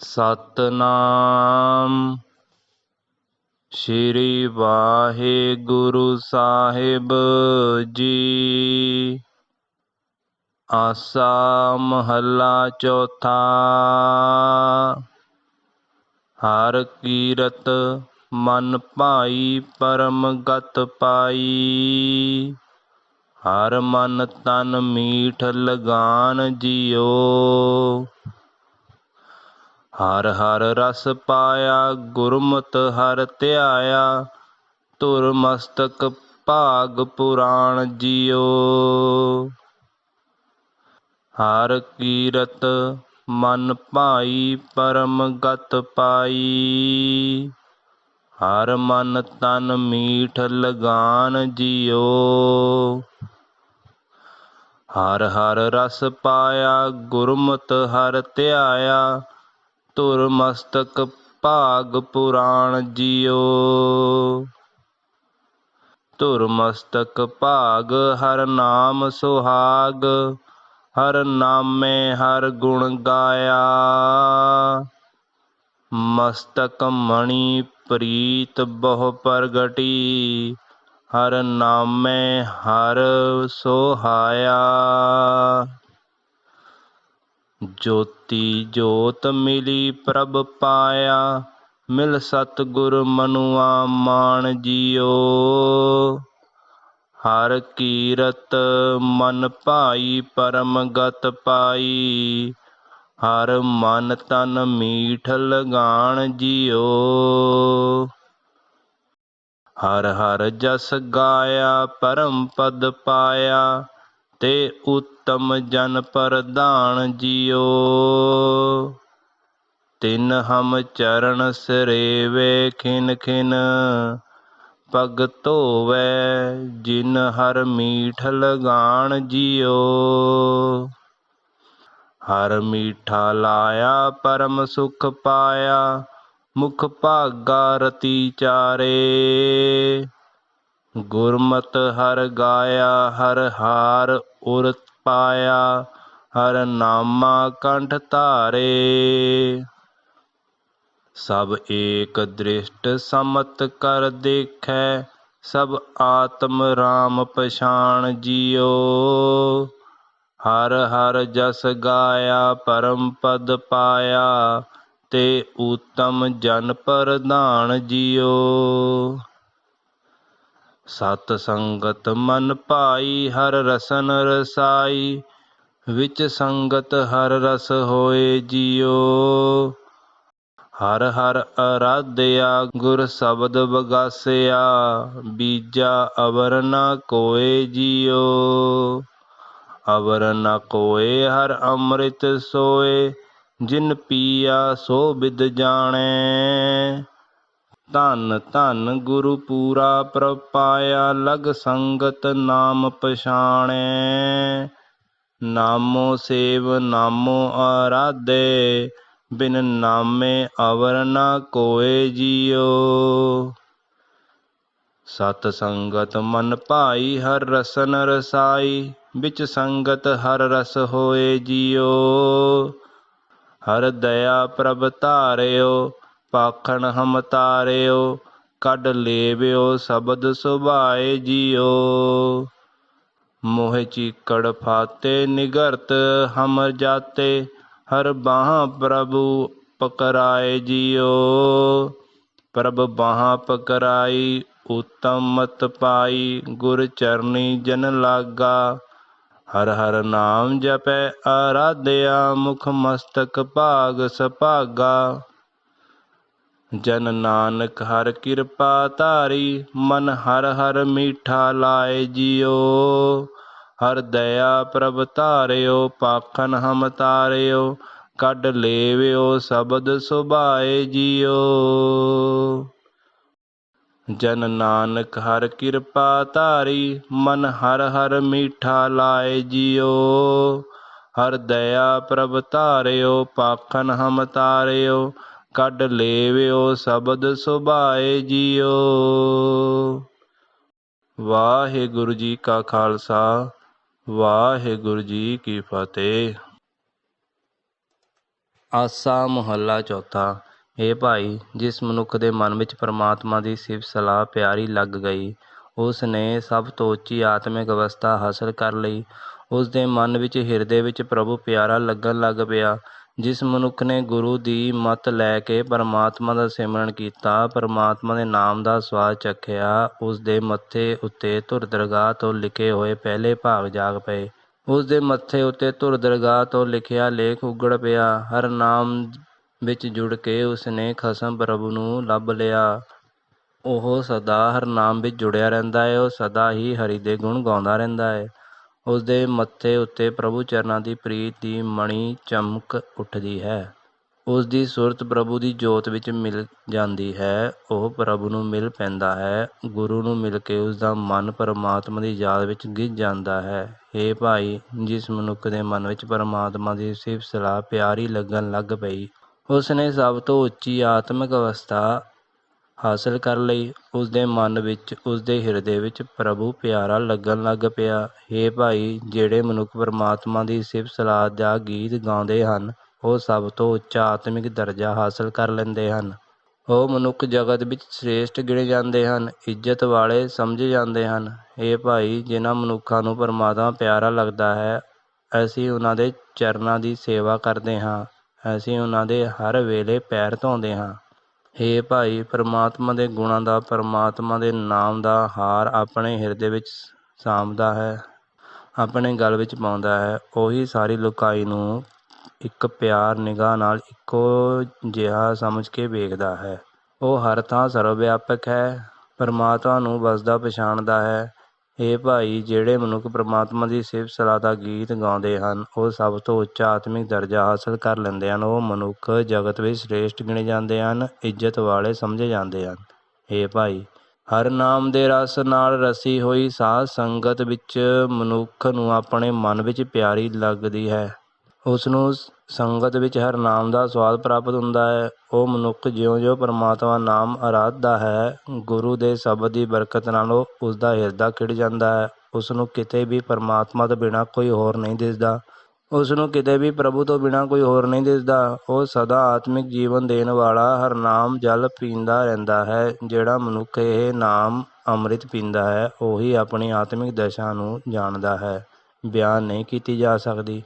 ਸਤਨਾਮ। ਸ਼੍ਰੀ ਵਾਹਿਗੁਰੂ ਸਾਹਿਬ ਜੀ। ਆਸਾ ਮਹੱਲਾ ਚੌਥਾ। ਹਰ ਕੀਰਤ ਮਨ ਭਾਈ ਪਰਮ ਗਤ ਪਾਈ। ਹਰ ਮਨ ਤਨ ਮੀਠ ਲਗਾਨ ਜਿਉ। ਹਰ ਹਰ ਰਸ ਪਾਇਆ, ਗੁਰਮਤ ਹਰ ਧਿਆਇਆ, ਧੁਰ ਮਸਤਕ ਭਾਗ ਪੁਰਾਣ ਜਿਉ ਹਰ ਕੀਰਤ ਮਨ ਭਾਈ, ਪਰਮ ਗਤ ਪਾਈ। ਹਰ ਮਨ ਤਨ ਮੀਠ ਲਗਾਨ ਜਿਉ ਹਰ ਹਰ ਰਸ ਪਾਇਆ, ਗੁਰਮਤ ਹਰ ਧਿਆਇਆ ਧੁਰ ਮਸਤਕ ਭਾਗ ਪੁਰਾਣ ਜਿਉ ਧੁਰ ਮਸਤਕ ਭਾਗ, ਹਰ ਨਾਮ ਸੁਹਾਗ, ਹਰ ਨਾਮੇ ਹਰ ਗੁਣ ਗਾਇਆ। ਮਸਤਕ ਮਣੀ ਪ੍ਰੀਤ ਬਹੁ ਪ੍ਰਗਟੀ, ਹਰ ਨਾਮੇ ਹਰ ਸੋਹਾਇਆ। ਜੋਤੀ ਜੋਤ ਮਿਲੀ ਪ੍ਰਭ ਪਾਇਆ, ਮਿਲ ਸਤ ਗੁਰ ਮਨੁਆ ਮਾਨ ਜਿਉ ਹਰ ਕੀਰਤ ਮਨ ਭਾਈ, ਪਰਮ ਗਤ ਪਾਈ। ਹਰ ਮਨ ਤਨ ਮੀਠ ਲਗਾਣ ਜਿਓ। ਹਰ ਹਰ ਜਸ ਗਾਇਆ, ਪਰਮ ਪਦ ਪਾਇਆ। ਤੇ ਉਤਮ ਜਨ ਪ੍ਰਧਾਨ ਜਿਉ ਤਿਨ ਹਮ ਚਰਨ ਸਰੇਵੇ ਖਿਨ ਖਿਨ ਪਗ ਧੋਵੈ ਜਿਨ ਹਰ ਮੀਠ ਲਗਾਣ ਜਿਓ। ਹਰ ਮੀਠਾ ਲਾਇਆ, ਪਰਮ ਸੁਖ ਪਾਇਆ, ਮੁਖ ਭਾਗਾ ਰਤੀ ਚਾਰੇ। ਗੁਰਮਤ ਹਰ ਗਾਇਆ, ਹਰ ਹਾਰ ਉਰਤ ਪਾਇਆ, ਹਰ ਨਾਮਾ ਕੰਠ ਧਾਰੇ। ਸਭ ਏਕ ਦ੍ਰਿਸ਼ਟ ਸਮਤ ਕਰ ਦੇਖੈ, ਸਭ ਆਤਮ ਰਾਮ ਪਛਾਣ ਜਿਓ। ਹਰ ਹਰ ਜਸ ਗਾਇਆ, ਪਰਮ ਪਦ ਪਾਇਆ, ਤੇ ਉਤਮ ਜਨ ਪ੍ਰਧਾਨ ਜਿਓ। ਸਤ ਸੰਗਤ ਮਨ ਭਾਈ, ਹਰ ਰਸਨ ਰਸਾਈ। ਵਿੱਚ ਸੰਗਤ ਹਰ ਰਸ ਹੋਏ ਜਿਉ ਹਰ ਹਰ ਅਰਾਧਿਆ, ਗੁਰ ਸ਼ਬਦ ਬਗਾਸਿਆ। ਬੀਜਾ ਅਵਰ ਨ ਕੋਏ ਜਿਉ ਅਵਰ ਨ ਕੋਏ, ਹਰ ਅੰਮ੍ਰਿਤ ਸੋਏ। ਜਿਨ ਪੀਆ, ਸੋ ਬਿਦ ਜਾਣੈ। ਧੰਨ ਧੰਨ ਗੁਰੂ ਪੂਰਾ ਪ੍ਰਪਾਇਆ ਲਗ ਸੰਗਤ ਨਾਮ ਪਛਾਣੈ। ਨਾਮੋ ਸੇਵ, ਨਾਮੋ ਆਰਾਧੇ, ਬਿਨ ਨਾਮੇ ਅਵਰ ਨਾ ਕੋਏ ਜਿਉ ਸਤ ਸੰਗਤ ਮਨ ਭਾਈ, ਹਰ ਰਸਨ ਰਸਾਈ, ਵਿੱਚ ਸੰਗਤ ਹਰ ਰਸ ਹੋਏ ਜਿਉ ਹਰ ਦਇਆ ਪ੍ਰਭ ਧਾਰਿਓ ਪਾਖਣ ਹਮ ਤਾਰਿਓ, ਕੱਢ ਲੇਵਿਓ, ਸ਼ਬਦ ਸੁਭਾਏ ਜਿਓ। ਮੋਹ ਚੀਕੜ ਫਾਤੇ, ਨਿਗਰਤ ਹਮਰ ਜਾਤੇ, ਹਰ ਬਾਹਾਂ ਪ੍ਰਭੂ ਪਕਰਾਏ ਜਿਓ। ਪ੍ਰਭ ਬਾਹਾਂ ਪਕਰਾਈ, ਉਤਮ ਮਤ ਪਾਈ, ਗੁਰ ਚਰਨੀ ਜਨ ਲਾਗਾ। ਹਰ ਹਰ ਨਾਮ ਜਪੈ ਆਰਾਧਿਆ, ਮੁਖ ਮਸਤਕ ਭਾਗ ਸੁਭਾਗਾ। ਜਨ ਨਾਨਕ ਹਰ ਕਿਰਪਾ ਧਾਰੀ, ਮਨ ਹਰ ਹਰ ਮੀਠਾ ਲਾਏ ਜਿਉ ਹਰ ਦਇਆ ਪ੍ਰਭ ਧਾਰਿਓ, ਪਾਖਨ ਹਮ ਤਾਰਿਓ, ਕੱਢ ਲੇਵਿਓ, ਸ਼ਬਦ ਸੁਭਾਏ ਜਿਉ ਜਨ ਨਾਨਕ ਹਰ ਕਿਰਪਾ ਧਾਰੀ, ਮਨ ਹਰ ਹਰ ਮੀਠਾ ਲਾਏ ਜਿਉ ਹਰ ਦਇਆ ਪ੍ਰਭ ਧਾਰਿਓ, ਪਾਖਨ ਹਮ ਤਾਰਿਓ ਕੱਢ ਲੇਵਿਓ, ਸ਼ਬਦ ਸੁਭਾਏ ਜਿਉ ਵਾਹਿਗੁਰੂ ਜੀ ਕਾ ਖਾਲਸਾ, ਵਾਹਿਗੁਰੂ ਜੀ ਕੀ ਫਤਿਹ। ਆਸਾ ਮੁਹੱਲਾ ਚੌਥਾ ਇਹ ਭਾਈ, ਜਿਸ ਮਨੁੱਖ ਦੇ ਮਨ ਵਿੱਚ ਪ੍ਰਮਾਤਮਾ ਦੀ ਸਿਫਤ, ਸਲਾਹ, ਪਿਆਰੀ ਲੱਗ ਗਈ, ਉਸ ਨੇ ਸਭ ਤੋਂ ਉੱਚੀ ਆਤਮਿਕ ਅਵਸਥਾ ਹਾਸਲ ਕਰ ਲਈ। ਉਸ ਦੇ ਮਨ ਵਿੱਚ ਹਿਰਦੇ ਵਿੱਚ ਪ੍ਰਭੂ ਪਿਆਰਾ ਲੱਗਣ ਲੱਗ ਪਿਆ। ਜਿਸ ਮਨੁੱਖ ਨੇ ਗੁਰੂ ਦੀ ਮੱਤ ਲੈ ਕੇ ਪਰਮਾਤਮਾ ਦਾ ਸਿਮਰਨ ਕੀਤਾ, ਪਰਮਾਤਮਾ ਦੇ ਨਾਮ ਦਾ ਸਵਾਦ ਚੱਖਿਆ ਉਸ ਦੇ ਮੱਥੇ ਉੱਤੇ ਧੁਰ ਦਰਗਾਹ ਤੋਂ ਲਿਖੇ ਹੋਏ ਪਹਿਲੇ ਭਾਗ ਜਾਗ ਪਏ। ਉਸ ਦੇ ਮੱਥੇ ਉੱਤੇ ਧੁਰ ਦਰਗਾਹ ਤੋਂ ਲਿਖਿਆ ਲੇਖ ਉਗੜ ਪਿਆ। ਹਰ ਨਾਮ ਵਿੱਚ ਜੁੜ ਕੇ ਉਸ ਨੇ ਖਸਮ ਪ੍ਰਭੂ ਨੂੰ ਲੱਭ ਲਿਆ। ਉਹ ਸਦਾ ਹਰ ਨਾਮ ਵਿੱਚ ਜੁੜਿਆ ਰਹਿੰਦਾ ਹੈ, ਉਹ ਸਦਾ ਹੀ ਹਰੀ ਦੇ ਗੁਣ ਗਾਉਂਦਾ ਰਹਿੰਦਾ ਹੈ। ਉਸ ਦੇ ਮੱਥੇ ਉੱਤੇ ਪ੍ਰਭੂ ਚਰਨਾਂ ਦੀ ਪ੍ਰੀਤ ਦੀ ਮਣੀ ਚਮਕ ਉੱਠਦੀ ਹੈ। ਉਸ ਦੀ ਸੁਰਤ ਪ੍ਰਭੂ ਦੀ ਜੋਤ ਵਿੱਚ ਮਿਲ ਜਾਂਦੀ ਹੈ। ਉਹ ਪ੍ਰਭੂ ਨੂੰ ਮਿਲ ਪੈਂਦਾ ਹੈ। ਗੁਰੂ ਨੂੰ ਮਿਲ ਕੇ ਉਸ ਦਾ ਮਨ ਪਰਮਾਤਮਾ ਦੀ ਯਾਦ ਵਿੱਚ ਗਿੱਜ ਜਾਂਦਾ ਹੈ। ਏ ਭਾਈ, ਜਿਸ ਮਨੁੱਖ ਦੇ ਮਨ ਵਿੱਚ ਪਰਮਾਤਮਾ ਦੀ ਸਿਫਤ ਸਲਾਹ ਪਿਆਰੀ ਲੱਗਣ ਲੱਗ ਪਈ ਉਸ ਨੇ ਸਭ ਤੋਂ ਉੱਚੀ ਆਤਮਿਕ ਅਵਸਥਾ ਹਾਸਲ ਕਰਨ ਲਈ। ਉਸ ਦੇ ਮਨ ਵਿੱਚ ਉਸ ਦੇ ਹਿਰਦੇ ਵਿੱਚ ਪ੍ਰਭੂ ਪਿਆਰਾ ਲੱਗਣ ਲੱਗ ਪਿਆ। ਏ ਭਾਈ, ਜਿਹੜੇ ਮਨੁੱਖ ਪਰਮਾਤਮਾ ਦੀ ਸਿਫਤ ਸਲਾਹ ਦਾ ਗੀਤ ਗਾਉਂਦੇ ਹਨ, ਉਹ ਸਭ ਤੋਂ ਉੱਚਾ ਆਤਮਿਕ ਦਰਜਾ ਹਾਸਲ ਕਰ ਲੈਂਦੇ ਹਨ। ਉਹ ਮਨੁੱਖ ਜਗਤ ਵਿੱਚ ਸ੍ਰੇਸ਼ਟ ਗਿਣੇ ਜਾਂਦੇ ਹਨ, ਇੱਜ਼ਤ ਵਾਲੇ ਸਮਝੇ ਜਾਂਦੇ ਹਨ। ਇਹ ਭਾਈ, ਜਿਨ੍ਹਾਂ ਮਨੁੱਖਾਂ ਨੂੰ ਪਰਮਾਤਮਾ ਪਿਆਰਾ ਲੱਗਦਾ ਹੈ, ਅਸੀਂ ਉਹਨਾਂ ਦੇ ਚਰਨਾਂ ਦੀ ਸੇਵਾ ਕਰਦੇ ਹਾਂ। ਅਸੀਂ ਉਹਨਾਂ ਦੇ ਹਰ ਵੇਲੇ ਪੈਰ ਧੋਂਦੇ ਹਾਂ। ਹੇ ਭਾਈ, ਪਰਮਾਤਮਾ ਦੇ ਗੁਣਾਂ ਦਾ, ਪਰਮਾਤਮਾ ਦੇ ਨਾਮ ਦਾ ਹਾਰ ਆਪਣੇ ਹਿਰਦੇ ਵਿੱਚ ਸਾਂਭਦਾ ਹੈ, ਆਪਣੇ ਗਲ ਵਿੱਚ ਪਾਉਂਦਾ ਹੈ। ਉਹੀ ਸਾਰੀ ਲੁਕਾਈ ਨੂੰ ਇੱਕ ਪਿਆਰ ਨਿਗਾਹ ਨਾਲ ਇੱਕੋ ਜਿਹਾ ਸਮਝ ਕੇ ਵੇਖਦਾ ਹੈ। ਉਹ ਹਰ ਥਾਂ ਸਰਵ ਵਿਆਪਕ ਹੈ, ਪਰਮਾਤਮਾ ਨੂੰ ਵਸਦਾ, ਪਛਾਣਦਾ ਹੈ। ਇਹ ਭਾਈ, ਜਿਹੜੇ ਮਨੁੱਖ ਪਰਮਾਤਮਾ ਦੀ ਸਿਫਤ ਸਲਾਹ ਦਾ ਗੀਤ ਗਾਉਂਦੇ ਹਨ, ਉਹ ਸਭ ਤੋਂ ਉੱਚਾ ਆਤਮਿਕ ਦਰਜਾ ਹਾਸਲ ਕਰ ਲੈਂਦੇ ਹਨ। ਉਹ ਮਨੁੱਖ ਜਗਤ ਵਿੱਚ ਸ੍ਰੇਸ਼ਟ ਗਿਣੇ ਜਾਂਦੇ ਹਨ, ਇੱਜ਼ਤ ਵਾਲੇ ਸਮਝੇ ਜਾਂਦੇ ਹਨ। ਇਹ ਭਾਈ, ਹਰ ਨਾਮ ਦੇ ਰਸ ਨਾਲ ਰਸੀ ਹੋਈ ਸਾਧ ਸੰਗਤ ਵਿੱਚ ਮਨੁੱਖ ਨੂੰ ਆਪਣੇ ਮਨ ਵਿੱਚ ਪਿਆਰੀ ਲੱਗਦੀ ਹੈ। ਉਸ ਨੂੰ ਸੰਗਤ ਵਿੱਚ ਹਰ ਨਾਮ ਦਾ ਸਵਾਦ ਪ੍ਰਾਪਤ ਹੁੰਦਾ ਹੈ। ਉਹ ਮਨੁੱਖ ਜਿਉਂ-ਜਿਉਂ ਪਰਮਾਤਮਾ ਨਾਮ ਆਰਾਧਦਾ ਹੈ, ਗੁਰੂ ਦੇ ਸ਼ਬਦ ਦੀ ਬਰਕਤ ਨਾਲ ਉਸ ਦਾ ਹਿਰਦਾ ਖਿੜ ਜਾਂਦਾ ਹੈ। ਉਸ ਨੂੰ ਕਿਤੇ ਵੀ ਪਰਮਾਤਮਾ ਤੋਂ ਬਿਨਾਂ ਕੋਈ ਹੋਰ ਨਹੀਂ ਦਿਸਦਾ। ਉਸ ਨੂੰ ਕਿਤੇ ਵੀ ਪ੍ਰਭੂ ਤੋਂ ਬਿਨਾਂ ਕੋਈ ਹੋਰ ਨਹੀਂ ਦਿਸਦਾ। ਉਹ ਸਦਾ ਆਤਮਿਕ ਜੀਵਨ ਦੇਣ ਵਾਲਾ ਹਰ ਨਾਮ ਜਲ ਪੀਂਦਾ ਰਹਿੰਦਾ ਹੈ, ਜਿਹੜਾ ਮਨੁੱਖ ਇਹ ਨਾਮ ਅੰਮ੍ਰਿਤ ਪੀਂਦਾ ਹੈ, ਉਹੀ ਆਪਣੀ ਆਤਮਿਕ ਦਸ਼ਾ ਨੂੰ ਜਾਣਦਾ ਹੈ। ਬਿਆਨ ਨਹੀਂ ਕੀਤੀ ਜਾ ਸਕਦੀ।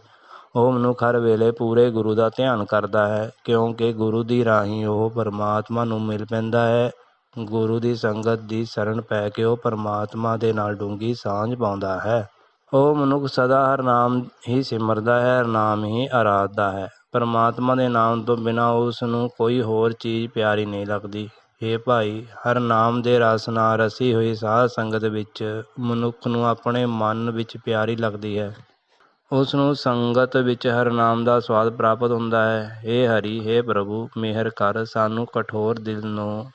ਉਹ ਮਨੁੱਖ ਹਰ ਵੇਲੇ ਪੂਰੇ ਗੁਰੂ ਦਾ ਧਿਆਨ ਕਰਦਾ ਹੈ, ਕਿਉਂਕਿ ਗੁਰੂ ਦੀ ਰਾਹੀਂ ਉਹ ਪਰਮਾਤਮਾ ਨੂੰ ਮਿਲ ਪੈਂਦਾ ਹੈ। ਗੁਰੂ ਦੀ ਸੰਗਤ ਦੀ ਸ਼ਰਨ ਪੈ ਕੇ ਉਹ ਪਰਮਾਤਮਾ ਦੇ ਨਾਲ ਡੂੰਗੀ ਸਾਂਝ ਪਾਉਂਦਾ ਹੈ। ਉਹ ਮਨੁੱਖ ਸਦਾ ਹਰ ਨਾਮ ਹੀ ਸਿਮਰਦਾ ਹੈ, ਹਰ ਨਾਮ ਹੀ ਆਰਾਧਦਾ ਹੈ। ਪਰਮਾਤਮਾ ਦੇ ਨਾਮ ਤੋਂ ਬਿਨਾਂ ਉਸ ਨੂੰ ਕੋਈ ਹੋਰ ਚੀਜ਼ ਪਿਆਰੀ ਨਹੀਂ ਲੱਗਦੀ। ਇਹ ਭਾਈ, ਹਰ ਨਾਮ ਦੇ ਰਸ ਨਾਲ ਰਸੀ ਹੋਈ ਸਾਧ ਸੰਗਤ ਵਿੱਚ ਮਨੁੱਖ ਨੂੰ ਆਪਣੇ ਮਨ ਵਿੱਚ ਪਿਆਰੀ ਲੱਗਦੀ ਹੈ। ਉਸ ਨੂੰ ਸੰਗਤ ਵਿੱਚ ਹਰ ਨਾਮ ਦਾ ਸਵਾਦ ਪ੍ਰਾਪਤ ਹੁੰਦਾ ਹੈ हे ਹਰੀ हे ਪ੍ਰਭੂ ਮਿਹਰ ਕਰ ਸਾਨੂੰ ਕਠੋਰ ਦਿਲ ਨੂੰ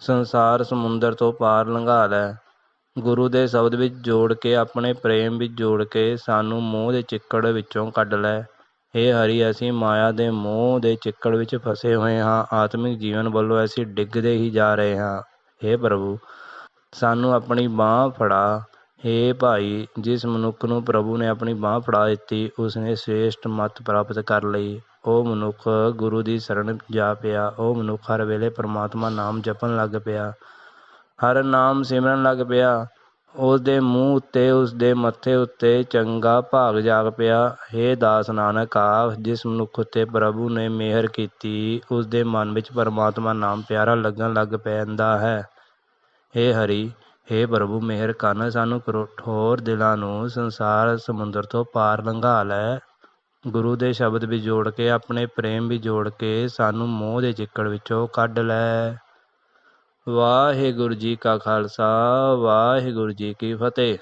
ਸੰਸਾਰ ਸਮੁੰਦਰ ਤੋਂ ਪਾਰ ਲੰਘਾ ਲੈ ਗੁਰੂ ਦੇ ਸ਼ਬਦ ਵਿੱਚ ਜੋੜ ਕੇ ਆਪਣੇ ਪ੍ਰੇਮ ਵਿੱਚ ਜੋੜ ਕੇ ਸਾਨੂੰ ਮੋਹ ਦੇ ਚਿੱਕੜ ਵਿੱਚੋਂ ਕੱਢ ਲੈ हे ਹਰੀ ਅਸੀਂ ਮਾਇਆ ਦੇ ਮੋਹ ਦੇ ਚਿੱਕੜ ਵਿੱਚ ਫਸੇ ਹੋਏ ਹਾਂ ਆਤਮਿਕ ਜੀਵਨ ਵੱਲੋਂ ਅਸੀਂ ਡਿੱਗਦੇ ਹੀ ਜਾ ਰਹੇ ਹਾਂ हे ਪ੍ਰਭੂ ਸਾਨੂੰ ਆਪਣੀ ਬਾਹ ਫੜਾ ਹੇ ਭਾਈ, ਜਿਸ ਮਨੁੱਖ ਨੂੰ ਪ੍ਰਭੂ ਨੇ ਆਪਣੀ ਬਾਂਹ ਫੜਾ ਦਿੱਤੀ ਉਸ ਨੇ ਸ੍ਰੇਸ਼ਟ ਮਤ ਪ੍ਰਾਪਤ ਕਰ ਲਈ। ਉਹ ਮਨੁੱਖ, ਗੁਰੂ ਦੀ ਸ਼ਰਨ ਜਾ ਪਿਆ। ਉਹ ਮਨੁੱਖ ਹਰ ਵੇਲੇ ਪਰਮਾਤਮਾ ਨਾਮ ਜਪਣ ਲੱਗ ਪਿਆ। ਹਰ ਨਾਮ ਸਿਮਰਨ ਲੱਗ ਪਿਆ। ਉਸ ਦੇ ਮੂੰਹ ਉੱਤੇ ਉਸ ਦੇ ਮੱਥੇ ਉੱਤੇ ਚੰਗਾ ਭਾਗ ਜਾਗ ਪਿਆ। हे ਦਾਸ ਨਾਨਕ ਆ ਜਿਸ ਮਨੁੱਖ ਉੱਤੇ ਪ੍ਰਭੂ ਨੇ ਮਿਹਰ ਕੀਤੀ ਉਸ ਦੇ ਮਨ ਵਿੱਚ ਪਰਮਾਤਮਾ ਨਾਮ ਪਿਆਰਾ ਲੱਗਣ ਲੱਗ ਪੈਂਦਾ ਹੈ। हे ਹਰੀ हे ਪ੍ਰਭੂ, ਮਿਹਰ ਕਰਨ ਸਾਨੂੰ ਕਠੋਰ ਦਿਲਾਂ ਨੂੰ ਸੰਸਾਰ ਸਮੁੰਦਰ ਤੋਂ ਪਾਰ ਲੰਘਾ ਲੈ। ਗੁਰੂ ਦੇ ਸ਼ਬਦ ਵੀ ਜੋੜ ਕੇ, ਆਪਣੇ ਪ੍ਰੇਮ ਵੀ ਜੋੜ ਕੇ ਸਾਨੂੰ ਮੋਹ ਦੇ ਚਿੱਕੜ ਵਿੱਚੋਂ ਕੱਢ ਲੈ। ਵਾਹਿਗੁਰੂ ਜੀ ਕਾ ਖਾਲਸਾ, ਵਾਹਿਗੁਰੂ ਜੀ ਕੀ ਫਤਿਹ।